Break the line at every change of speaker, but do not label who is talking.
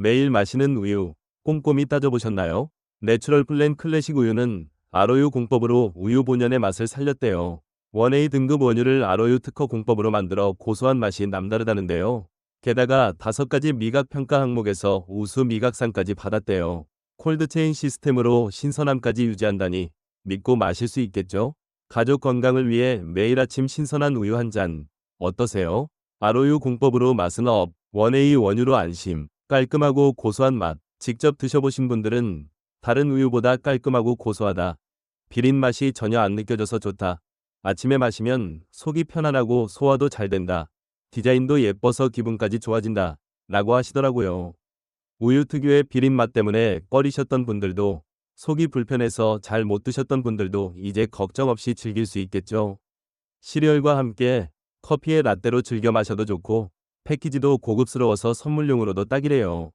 매일 마시는 우유, 꼼꼼히 따져보셨나요? 내추럴 플랜 클래식 우유는 아로유 공법으로 우유 본연의 맛을 살렸대요. 1A 등급 원유를 아로유 특허 공법으로 만들어 고소한 맛이 남다르다는데요. 게다가 다섯 가지 미각 평가 항목에서 우수 미각상까지 받았대요. 콜드체인 시스템으로 신선함까지 유지한다니 믿고 마실 수 있겠죠? 가족 건강을 위해 매일 아침 신선한 우유 한 잔 어떠세요? 아로유 공법으로 맛은 업, 1A 원유로 안심, 깔끔하고 고소한 맛. 직접 드셔보신 분들은 다른 우유보다 깔끔하고 고소하다. 비린 맛이 전혀 안 느껴져서 좋다. 아침에 마시면 속이 편안하고 소화도 잘 된다. 디자인도 예뻐서 기분까지 좋아진다. 라고 하시더라고요. 우유 특유의 비린 맛 때문에 꺼리셨던 분들도 속이 불편해서 잘 못 드셨던 분들도 이제 걱정 없이 즐길 수 있겠죠. 시리얼과 함께 커피에 라떼로 즐겨 마셔도 좋고 패키지도 고급스러워서 선물용으로도 딱이래요.